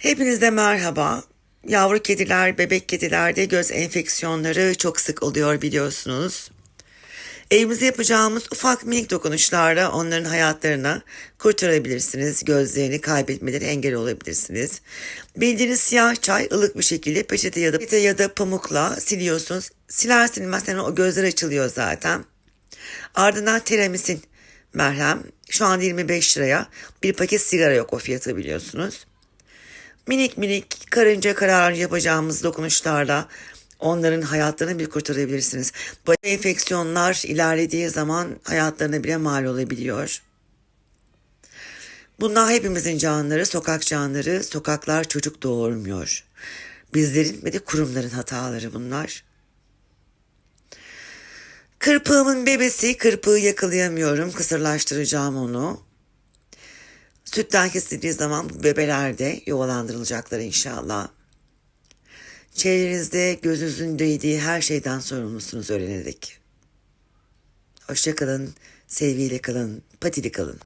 Hepinize merhaba. Yavru kediler, bebek kedilerde göz enfeksiyonları çok sık oluyor biliyorsunuz. Evimizde yapacağımız ufak minik dokunuşlarla onların hayatlarını kurtarabilirsiniz. Gözlerini kaybetmeleri engel olabilirsiniz. Bildiğiniz siyah çay ılık bir şekilde peçete ya da, peçete ya da pamukla siliyorsunuz. Siler silmez hemen o gözler açılıyor zaten. Ardından teramisin merhem. Şu an 25 liraya. Bir paket sigara yok o fiyatı biliyorsunuz. Minik minik karınca karar yapacağımız dokunuşlarla onların hayatlarını bir kurtarabilirsiniz. Bu enfeksiyonlar ilerlediği zaman hayatlarına bile mal olabiliyor. Bunlar hepimizin canları, sokak canları. Sokaklar çocuk doğurmuyor. Bizlerin ve de kurumların hataları bunlar. Kırpığımın bebesi, kırpığı yakalayamıyorum. Kısırlaştıracağım onu. Sütten kesildiği zaman bu bebeler de yuvalandırılacaklar inşallah. Çevrenizde gözünüzün değdiği her şeyden sorumlusunuz öğrenerek. Hoşçakalın, sevgiyle kalın, patili kalın.